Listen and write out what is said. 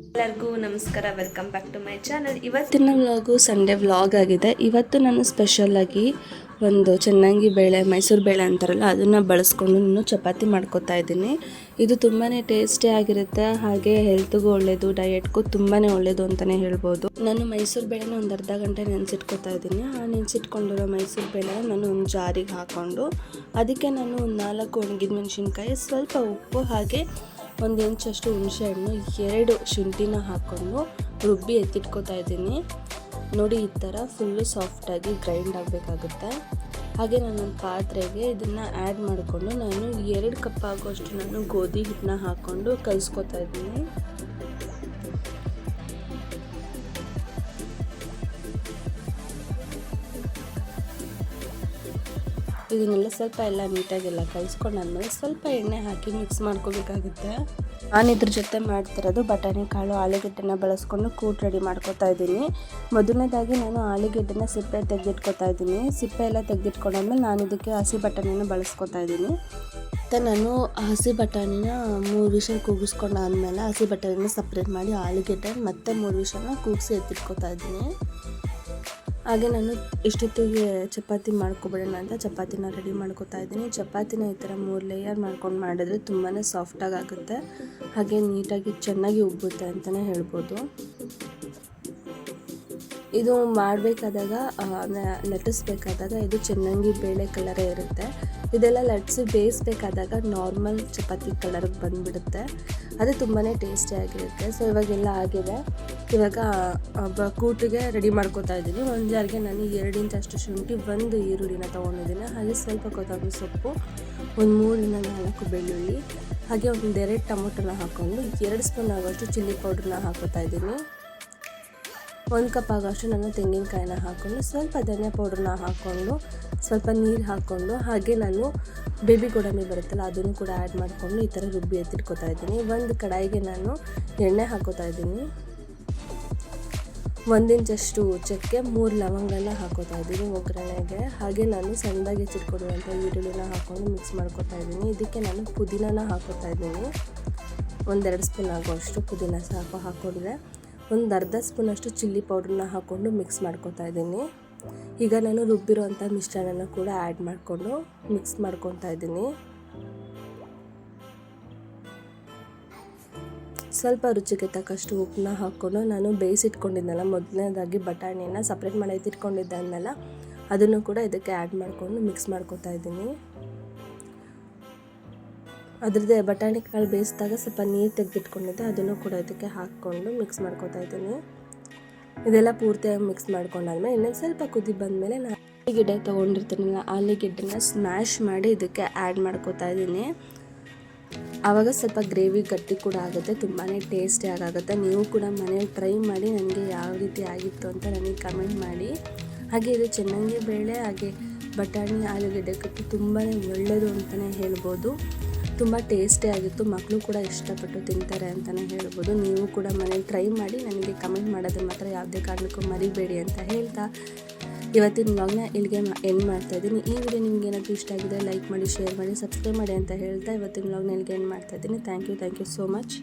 ಎಲ್ಲರಿಗೂ ನಮಸ್ಕಾರ welcome back to my channel ಇವತ್ತಿನ ವ್ಲಾಗು ಸಂಡೇ ವ್ಲಾಗ್ ಆಗಿದೆ. ಇವತ್ತು ನಾನು ಸ್ಪೆಷಲಾಗಿ ಒಂದು ಚೆನ್ನಾಗಿ ಬೇಳೆ, ಮೈಸೂರು ಬೇಳೆ ಅಂತಾರಲ್ಲ, ಅದನ್ನು ಬಳಸ್ಕೊಂಡು ನಾನು ಚಪಾತಿ ಮಾಡ್ಕೋತಾ ಇದ್ದೀನಿ. ಇದು ತುಂಬಾ ಟೇಸ್ಟಿ ಆಗಿರುತ್ತೆ, ಹಾಗೆ ಹೆಲ್ತ್ಗೂ ಒಳ್ಳೆಯದು ಡಯೆಟ್ಗೂ ತುಂಬಾ ಒಳ್ಳೆಯದು ಅಂತಲೇ ಹೇಳ್ಬೋದು. ನಾನು ಮೈಸೂರು ಬೇಳೆನ ಒಂದು ಅರ್ಧ ಗಂಟೆ ನೆನೆಸಿಟ್ಕೋತಾ ಇದ್ದೀನಿ. ಆ ನೆನೆಸಿಟ್ಕೊಂಡಿರೋ ಮೈಸೂರು ಬೇಳೆ ನಾನು ಒಂದು ಜಾರಿಗೆ ಹಾಕ್ಕೊಂಡು ಅದಕ್ಕೆ ನಾನು ಒಂದು ನಾಲ್ಕು ಒಣಗಿದ ಮೆಣಸಿನ್ಕಾಯಿ, ಸ್ವಲ್ಪ ಉಪ್ಪು ಹಾಗೆ ಒಂದು ಇಂಚಷ್ಟು ಹುಣಸೆ ಹಣ್ಣು ಎರಡು ಶುಂಠಿನ ಹಾಕ್ಕೊಂಡು ರುಬ್ಬಿ ಎತ್ತಿಟ್ಕೊತಾ ಇದ್ದೀನಿ. ನೋಡಿ, ಈ ಥರ ಫುಲ್ಲು ಸಾಫ್ಟಾಗಿ ಗ್ರೈಂಡ್ ಆಗಬೇಕಾಗುತ್ತೆ. ಹಾಗೆ ನಾನೊಂದು ಪಾತ್ರೆಗೆ ಇದನ್ನು ಆ್ಯಡ್ ಮಾಡಿಕೊಂಡು ನಾನು ಎರಡು ಕಪ್ ಆಗೋಷ್ಟು ನಾನು ಗೋಧಿ ಹಿಟ್ಟನ್ನ ಹಾಕ್ಕೊಂಡು ಕಲಿಸ್ಕೊತಾ ಇದ್ದೀನಿ. ಇದನ್ನೆಲ್ಲ ಸ್ವಲ್ಪ ಎಲ್ಲ ನೀಟಾಗೆಲ್ಲ ಕಲಿಸ್ಕೊಂಡಾದ್ಮೇಲೆ ಸ್ವಲ್ಪ ಎಣ್ಣೆ ಹಾಕಿ ಮಿಕ್ಸ್ ಮಾಡ್ಕೋಬೇಕಾಗುತ್ತೆ. ನಾನು ಇದ್ರ ಜೊತೆ ಮಾಡ್ತಿರೋದು ಬಟಾಣಿ, ಕಾಳು, ಆಲೂಗೆಡ್ಡೆನ ಬಳಸ್ಕೊಂಡು ಕೂಟ್ ರೆಡಿ ಮಾಡ್ಕೊತಾ ಇದ್ದೀನಿ. ಮೊದಲನೇದಾಗಿ ನಾನು ಆಲೂಗೆಡ್ಡೆನ ಸಿಪ್ಪೆ ತೆಗೆದಿಟ್ಕೊತಾ ಇದ್ದೀನಿ. ಸಿಪ್ಪೆ ಎಲ್ಲ ತೆಗೆದಿಟ್ಕೊಂಡಾದ್ಮೇಲೆ ನಾನು ಇದಕ್ಕೆ ಹಸಿ ಬಟಾಣಿನ ಬಳಸ್ಕೊತಾ ಇದ್ದೀನಿ. ಮತ್ತು ನಾನು ಹಸಿ ಬಟಾಣಿನ ಮೂರು ವಿಷಲ್ ಕೂಗಿಸ್ಕೊಂಡಾದ್ಮೇಲೆ ಹಸಿ ಬಟಾಣಿನ ಸಪ್ರೇಟ್ ಮಾಡಿ ಆಲೂಗೆಡ್ಡೆ ಮತ್ತು ಮೂರು ವಿಷಲ್ನ ಕೂಗಿಸಿ ಎತ್ತಿಟ್ಕೊತಾ ಇದ್ದೀನಿ. ಹಾಗೆ ನಾನು ಇಷ್ಟೊತ್ತಿಗೆ ಚಪಾತಿ ಮಾಡ್ಕೊಬಿಡೋಣ ಅಂತ ಚಪಾತಿನ ರೆಡಿ ಮಾಡ್ಕೊತಾ ಇದ್ದೀನಿ. ಚಪಾತಿನ ಈ ಥರ ಮೂರು ಲೇಯರ್ ಮಾಡ್ಕೊಂಡು ಮಾಡಿದ್ರೆ ತುಂಬಾ ಸಾಫ್ಟಾಗಿ ಆಗುತ್ತೆ. ಹಾಗೆ ನೀಟಾಗಿ ಚೆನ್ನಾಗಿ ಉಬ್ಬುತ್ತೆ ಅಂತಲೇ ಹೇಳ್ಬೋದು. ಇದು ಮಾಡಬೇಕಾದಾಗ ಲಟ್ಟಿಸ್ಬೇಕಾದಾಗ ಇದು ಚೆನ್ನಾಗಿ ಬೇಳೆ ಕಲರೇ ಇರುತ್ತೆ. ಇದೆಲ್ಲ ಲಟ್ಸಿ ಬೇಯಿಸ್ಬೇಕಾದಾಗ ನಾರ್ಮಲ್ ಚಪಾತಿ ಕಲರ್ಗೆ ಬಂದುಬಿಡುತ್ತೆ. ಅದು ತುಂಬಾ ಟೇಸ್ಟಿಯಾಗಿರುತ್ತೆ ಸೊ ಇವಾಗೆಲ್ಲ ಆಗಿದೆ. ಇವಾಗ ಕೂಟಿಗೆ ರೆಡಿ ಮಾಡ್ಕೊತಾ ಇದ್ದೀನಿ. ಒಂದು ಜಾರಿಗೆ ನಾನು ಎರಡು ಅಷ್ಟು ಶುಂಠಿ, ಒಂದು ಈರುಳ್ಳಿನ ತೊಗೊಂಡಿದ್ದೀನಿ. ಹಾಗೆ ಸ್ವಲ್ಪ ಕೊತ್ತಂಬರಿ ಸೊಪ್ಪು, ಒಂದು ಮೂರಿಂದ ನಾಲ್ಕು ಬೆಳ್ಳುಳ್ಳಿ, ಹಾಗೆ ಒಂದೆರಡು ಟೊಮೊಟೊನ ಹಾಕ್ಕೊಂಡು ಎರಡು ಸ್ಪೂನ್ ಆಗೋಷ್ಟು ಚಿಲ್ಲಿ ಪೌಡ್ರನ್ನ ಹಾಕೋತಾ ಇದ್ದೀನಿ. ಒಂದು ಕಪ್ ಆಗೋಷ್ಟು ನಾನು ತೆಂಗಿನಕಾಯಿನ ಹಾಕ್ಕೊಂಡು ಸ್ವಲ್ಪ ಧನಿಯಾ ಪೌಡ್ರನ್ನ ಹಾಕ್ಕೊಂಡು ಸ್ವಲ್ಪ ನೀರು ಹಾಕ್ಕೊಂಡು ಹಾಗೆ ನಾನು ಬೇಬಿ ಗೋಡಂಬಿ ಬರುತ್ತಲ್ಲ, ಅದನ್ನು ಕೂಡ ಆ್ಯಡ್ ಮಾಡಿಕೊಂಡು ಈ ಥರ ರುಬ್ಬಿ ಎತ್ತಿಟ್ಕೊತಾ ಇದ್ದೀನಿ. ಒಂದು ಕಡಾಯಿಗೆ ನಾನು ಎಣ್ಣೆ ಹಾಕೋತಾ ಇದ್ದೀನಿ. ಒಂದು ಇಂಚಷ್ಟು ಚಕ್ಕೆ ಮೂರು ಲವಂಗನ ಹಾಕೋತಾ ಇದ್ದೀನಿ ಒಗ್ಗರಣೆಗೆ. ಹಾಗೆ ನಾನು ಸಣ್ಣದಾಗಿ ಹೆಚ್ಚಿಟ್ಕೊಡುವಂಥ ಈರುಳ್ಳಿನ ಹಾಕ್ಕೊಂಡು ಮಿಕ್ಸ್ ಮಾಡ್ಕೊತಾ ಇದ್ದೀನಿ. ಇದಕ್ಕೆ ನಾನು ಪುದೀನನ ಹಾಕೋತಾ ಇದ್ದೀನಿ. ಒಂದೆರಡು ಸ್ಪೂನ್ ಆಗೋಷ್ಟು ಪುದೀನ ಸಾಕು ಹಾಕ್ಕೊಂಡ್ರೆ ಒಂದು ಅರ್ಧ ಸ್ಪೂನಷ್ಟು ಚಿಲ್ಲಿ ಪೌಡ್ರನ್ನ ಹಾಕ್ಕೊಂಡು ಮಿಕ್ಸ್ ಮಾಡ್ಕೊತಾ ಇದ್ದೀನಿ. ಈಗ ನಾನು ರುಬ್ಬಿರೋವಂಥ ಮಿಶ್ರಣನ ಕೂಡ ಆ್ಯಡ್ ಮಾಡಿಕೊಂಡು ಮಿಕ್ಸ್ ಮಾಡ್ಕೊತಾ ಇದ್ದೀನಿ. ಸ್ವಲ್ಪ ರುಚಿಗೆ ತಕ್ಕಷ್ಟು ಉಪ್ಪನ್ನ ಹಾಕ್ಕೊಂಡು ನಾನು ಬೇಯಿಸಿಟ್ಕೊಂಡಿದ್ದೆನಲ್ಲ, ಮೊದಲನೇದಾಗಿ ಬಟಾಣಿನ ಸಪ್ರೇಟ್ ಮಾಡಿ ಎತ್ತಿಟ್ಕೊಂಡಿದ್ದನ್ನೆಲ್ಲ ಅದನ್ನು ಕೂಡ ಇದಕ್ಕೆ ಆ್ಯಡ್ ಮಾಡಿಕೊಂಡು ಮಿಕ್ಸ್ ಮಾಡ್ಕೊತಾ ಇದ್ದೀನಿ. ಅದ್ರದ್ದೇ ಬಟಾಣಿ ಕಾಳು ಬೇಯಿಸಿದಾಗ ಸ್ವಲ್ಪ ನೀರು ತೆಗೆದಿಟ್ಕೊಂಡಿದ್ದೆ, ಅದನ್ನು ಕೂಡ ಇದಕ್ಕೆ ಹಾಕ್ಕೊಂಡು ಮಿಕ್ಸ್ ಮಾಡ್ಕೊತಾ ಇದ್ದೀನಿ. ಇದೆಲ್ಲ ಪೂರ್ತಿಯಾಗಿ ಮಿಕ್ಸ್ ಮಾಡ್ಕೊಂಡಾದ್ಮೇಲೆ ಇನ್ನೊಂದು ಸ್ವಲ್ಪ ಕುದಿ ಬಂದಮೇಲೆ ನಾನು ಆಲೂಗೆಡ್ಡೆ ತೊಗೊಂಡಿರ್ತೀನಲ್ಲ, ಆಲೂಗೆಡ್ಡೆನ ಸ್ಮ್ಯಾಶ್ ಮಾಡಿ ಇದಕ್ಕೆ ಆ್ಯಡ್ ಮಾಡ್ಕೊತಾ ಇದ್ದೀನಿ. ಆವಾಗ ಸ್ವಲ್ಪ ಗ್ರೇವಿ ಗಟ್ಟಿ ಕೂಡ ಆಗುತ್ತೆ ತುಂಬಾ ಟೇಸ್ಟಿಯಾಗಿ ಆಗುತ್ತೆ ನೀವು ಕೂಡ ಮನೇಲಿ ಟ್ರೈ ಮಾಡಿ ನನಗೆ ಯಾವ ರೀತಿ ಆಗಿತ್ತು ಅಂತ ನನಗೆ ಕಮೆಂಟ್ ಮಾಡಿ. ಹಾಗೆ ಇದು ಚೆನ್ನಾಗಿ ಬೇಳೆ, ಹಾಗೆ ಬಟಾಣಿ, ಆಲೂಗೆಡ್ಡೆ ಕಟ್ಟು ತುಂಬಾ ಒಳ್ಳೆಯದು ಅಂತಲೇ ಹೇಳ್ಬೋದು. ತುಂಬ ಟೇಸ್ಟಿ ಆಗಿತ್ತು ಮಕ್ಕಳು ಕೂಡ ಇಷ್ಟಪಟ್ಟು ತಿಂತಾರೆ ಅಂತಲೇ ಹೇಳ್ಬೋದು. ನೀವು ಕೂಡ ಮನೇಲಿ ಟ್ರೈ ಮಾಡಿ ನನಗೆ ಕಮೆಂಟ್ ಮಾಡೋದನ್ನು ಮಾತ್ರ ಯಾವುದೇ ಕಾರಣಕ್ಕೂ ಮರಿಬೇಡಿ ಅಂತ ಹೇಳ್ತಾ ಇವತ್ತಿನ ವ್ಲಾಗ್ನ ಇಲ್ಲಿಗೆ ಎಂಡ್ ಮಾಡ್ತಾ ಇದ್ದೀನಿ. ಈ ವಿಡಿಯೋ ನಿಮ್ಗೆ ಏನಾದರೂ ಇಷ್ಟ ಆಗಿದೆ ಲೈಕ್ ಮಾಡಿ ಶೇರ್ ಮಾಡಿ ಸಬ್ಸ್ಕ್ರೈಬ್ ಮಾಡಿ ಅಂತ ಹೇಳ್ತಾ ಇವತ್ತಿನ ವ್ಲಾಗ್ನ ಇಲ್ಲಿಗೆ ಎಂಡ್ ಮಾಡ್ತಾ ಇದ್ದೀನಿ. Thank you thank you so much